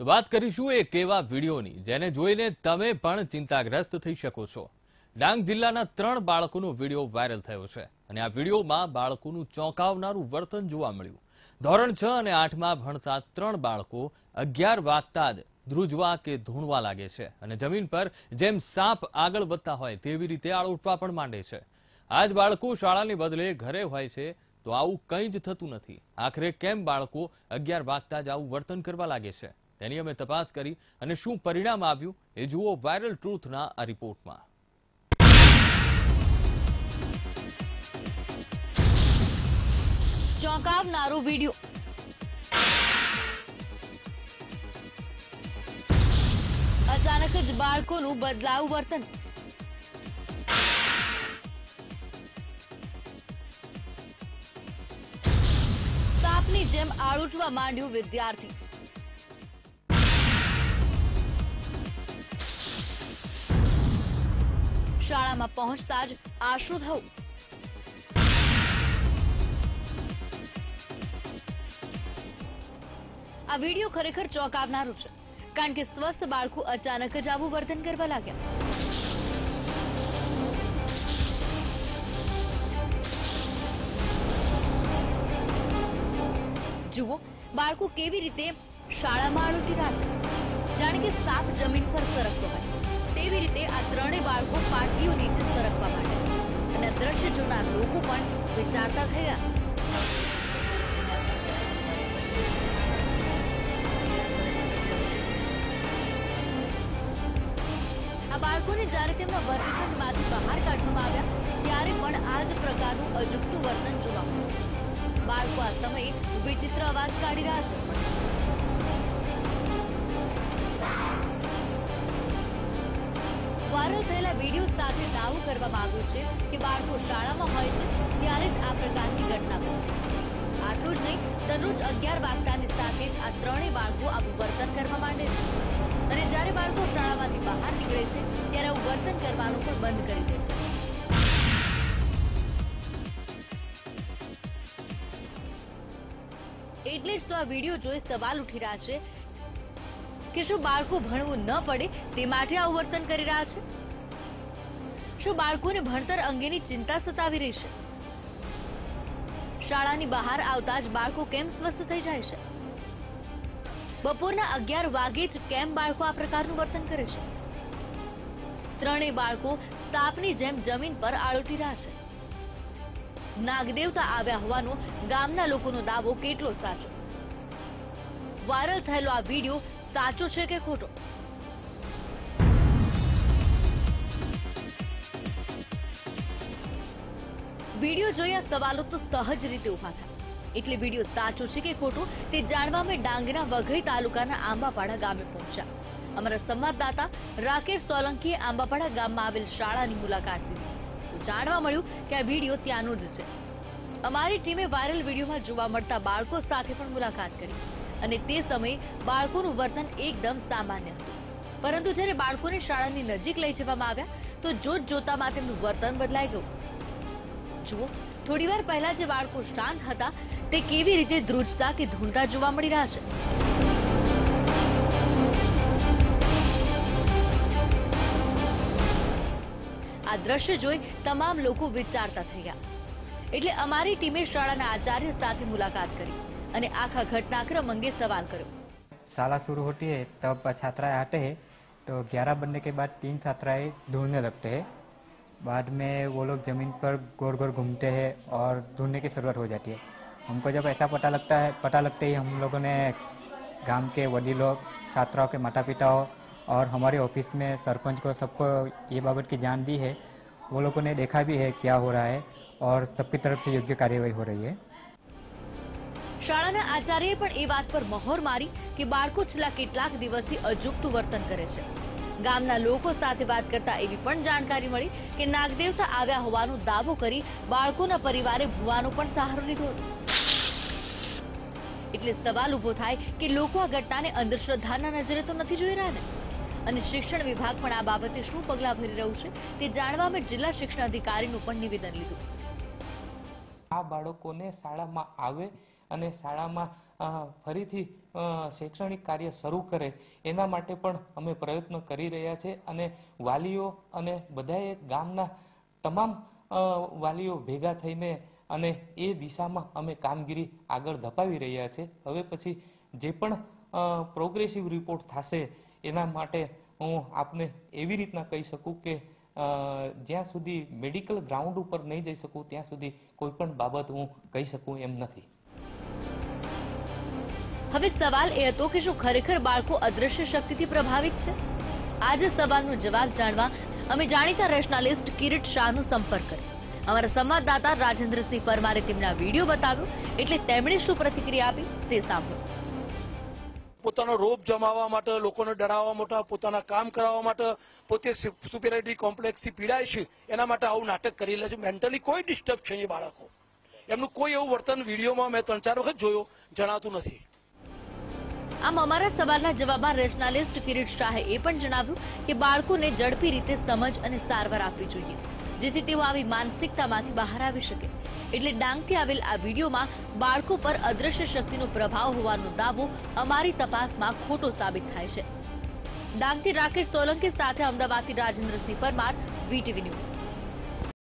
તો વાત કરીશું એક એવા વિડીયોની, જેને જોઈને તમે પણ ચિંતાગ્રસ્ત થઈ શકો છો. ડાંગ જિલ્લાના ત્રણ બાળકોનો વીડિયો વાયરલ થયો છે અને આ વિડીયોમાં બાળકોનું ચોંકાવનારું વર્તન જોવા મળ્યું. ધોરણ છ અને આઠમાં ભણતા ત્રણ બાળકો અગિયાર વાગતા જ ધ્રુજવા કે ધૂણવા લાગે છે અને જમીન પર જેમ સાપ આગળ વધતા હોય તેવી રીતે આળોટવા પણ માંડે છે. આ બાળકો શાળાને બદલે ઘરે હોય છે તો આવું કંઈ જ થતું નથી. આખરે કેમ બાળકો અગિયાર વાગતા જ આવું વર્તન કરવા લાગે છે? તેની અમે તપાસ કરી અને શું પરિણામ આવ્યું એ જુઓ વાયરલ ટ્રુથના આ રિપોર્ટમાં. ચોંકાવનારો વીડિયો. અચાનક જ બાળકોનું બદલાવ વર્તન. સાપની જેમ આળુટવા માંડ્યું વિદ્યાર્થી. શાળામાં પહોંચતા જ આશુ થવું. આ વીડિયો ખરેખર ચોંકાવનારો છે, કારણ કે સ્વસ્થ બાળકું અચાનક જ આવું વર્તન કરવા લાગ્યા. જુઓ, બાળકો કેવી રીતે શાળામાં આળોટી રહ્યા છે જાણે કે સાપ જમીન પર સરકતો હોય. તેવી રીતે આ ત્રણેય બાળકો પાટીઓ નીચે સરકવા માંડ્યા અને દ્રશ્ય જોનાર લોકો પણ વિચારતા થયા. આ બાળકોને જ્યારે તેમના વર્ગખંડમાંથી બહાર કાઢવામાં આવ્યા, ત્યારે પણ આ જ પ્રકારનું અજુગતું વર્તન જોવા મળ્યું. બાળકો આ સમયે વિચિત્ર અવાજ કાઢી રહ્યા છે. વાયરલ થયેલા વીડિયો સાથે દાવો કરવામાં આવ્યો છે કે બાળકો શાળામાં હોય છે ત્યારે જ આ પ્રકારની ઘટના બને છે. આટલું જ નહીં, દરરોજ અગિયાર વાગતાની સાથે જ આ ત્રણેય બાળકો આવું વર્તન કરવા માંડે છે. અને જ્યારે બાળકો શાળામાંથી બહાર નીકળે છે, ત્યારે આવું વર્તન કરવાનું પણ બંધ કરી દે છે. એટલે જ તો આ વીડિયો જોઈ સવાલ ઉઠી રહ્યા છે કે શું બાળકો ભણવું ન પડે તે માટે આવું વર્તન કરી રહ્યા છે? શું બાળકોને ભણતર અંગેની ચિંતા સતાવી રહી છે? શાળાની બહાર આવતા જ બાળકો કેમ સ્વસ્થ થઈ જાય છે? બપોરના અગિયાર વાગે જ કેમ બાળકો આ પ્રકારનું વર્તન કરે છે? ત્રણેય બાળકો સાપની જેમ જમીન પર આળોટી રહ્યા છે. નાગદેવતા આવ્યા હોવાનો ગામના લોકોનો દાવો કેટલો સાચો? વાયરલ થયેલો આ વીડિયો સાચો છે કે ખોટું? વીડિયો જોઈ આ સવાલો તો સહજ રીતે ઊભા થાય. એટલે વીડિયો સાચો છે કે ખોટું, તે જાણવા અમે ડાંગના વઘઈ તાલુકાના આંબાપાડા ગામે પહોંચ્યા. અમારા સંવાદદાતા રાકેશ સોલંકીએ આંબાપાડા ગામમાં આવેલ શાળાની મુલાકાત લીધી. તો જાણવા મળ્યું કે આ વીડિયો ત્યાંનો જ છે. અમારી ટીમે વાયરલ વિડીયોમાં જોવા મળતા બાળકો સાથે પણ મુલાકાત કરી. અને તે સમયે બાળકોનું વર્તન એકદમ સામાન્ય હતું. પરંતુ જ્યારે બાળકોને શાળાની નજીક લઈ જવામાં આવ્યા, તો જોત જોતામાં તેમનું વર્તન બદલાઈ ગયું. જુઓ થોડીવાર પહેલા જે બાળકો શાંત હતા, તે કેવી રીતે ધ્રુજતા કે ધૂણતા જોવા મળી રહ્યા છે? આ દ્રશ્ય જોઈ તમામ લોકો વિચારતા થઈ ગયા. એટલે અમારી ટીમે શાળાના આચાર્ય સાથે મુલાકાત કરી. અને આખા ઘટનાક્રમ અંગે સવાલ કર્યો शाला शुरू होती है तब छात्राएं आते हैं तो ग्यारह बनने के बाद तीन छात्राएं ढूंढने लगते हैं बाद में वो लोग ज़मीन पर गोर गोर घूमते हैं और ढूंढने की ज़रूरत हो जाती है हमको जब ऐसा पता लगता है पता लगते ही हम लोगों ने गांव के वडीलों छात्राओं के माता पिताओं और हमारे ऑफिस में सरपंच को सबको ये बाबत की जान दी है वो लोगों ने देखा भी है क्या हो रहा है और सबकी तरफ से योग्य कार्यवाही हो रही है શાળાના આચાર્યએ પણ એ વાત પર મહોર મારી કે બાળકો છેલ્લા કેટલાક દિવસથી અજુગતું વર્તન કરે છે. ગામના લોકો સાથે વાત કરતા એવી પણ જાણકારી મળી કે નાગદેવતા આવ્યા હોવાનો દાવો કરી બાળકોના પરિવારે ભુવાનો પણ સહારો લીધો એટલે સવાલ ઊભો થાય કે લોકો આ ઘટનાને અંધશ્રદ્ધાના નજરે તો નથી જોઈ રહ્યા ને? અને શિક્ષણ વિભાગ પણ આ બાબતે શું પગલાં ભરી રહ્યું છે તે જાણવા અમે જિલ્લા શિક્ષણ અધિકારીનું પણ નિવેદન લીધું. આ બાળકોને શાળામાં આવે અને શાળામાં ફરીથી શૈક્ષણિક કાર્ય શરૂ કરે, એના માટે પણ અમે પ્રયત્ન કરી રહ્યા છે. અને વાલીઓ અને બધાએ ગામના તમામ વાલીઓ ભેગા થઈને અને એ દિશામાં અમે કામગીરી આગળ ધપાવી રહ્યા છે. હવે પછી જે પણ પ્રોગ્રેસિવ રિપોર્ટ થશે, એના માટે હું આપને એવી રીતના કહી શકું કે જ્યાં સુધી મેડિકલ ગ્રાઉન્ડ ઉપર નહીં જઈ શકું, ત્યાં સુધી કોઈ પણ બાબત હું કહી શકું એમ નથી. હવે સવાલ એ હતો કે શું ખરેખર બાળકો અદ્રશ્ય શક્તિથી પ્રભાવિત છે? આજે સવાલનો જવાબ જાણવા અમે જાણીતા રેશનાલિસ્ટ કિરીટ શાહનો સંપર્ક કર્યો. અમારા સંવાદદાતા રાજેન્દ્રસિંહ પરમારે તેમના વીડિયો બતાવ્યો એટલે તેમણે શું પ્રતિક્રિયા આપી તે સાંભળો. પોતાનો રોપ જમાવવા માટે, લોકોને ડરાવવા માટે, પોતાના કામ કરાવવા માટે, પોતે સુપેરિટી કોમ્પ્લેક્સથી પીડાય છે, એના માટે આવું નાટક કરી લે છે. મેન્ટલી કોઈ ડિસ્ટર્બ છે નહીં બાળકો. એમનું કોઈ એવું વર્તન વિડીયોમાં મેં ત્રણ ચાર વખત જોયો, જણાતું નથી. આમ અમારા સવાલના જવાબમાં રેશનાલિસ્ટ કિરીટ શાહે એ પણ જણાવ્યું કે બાળકોને ઝડપી રીતે સમજ અને સારવાર આપવી જોઈએ, જેથી તેઓ આવી માનસિકતામાંથી બહાર આવી શકે. એટલે ડાંગથી આવેલ આ વિડીયોમાં બાળકો પર અદ્રશ્ય શક્તિનો પ્રભાવ હોવાનો દાવો અમારી તપાસમાં ખોટો સાબિત થાય છે. ડાંગથી રાકેશ સોલંકી સાથે અમદાવાદથી રાજેન્દ્રસિંહ પરમાર, વીટીવી ન્યૂઝ.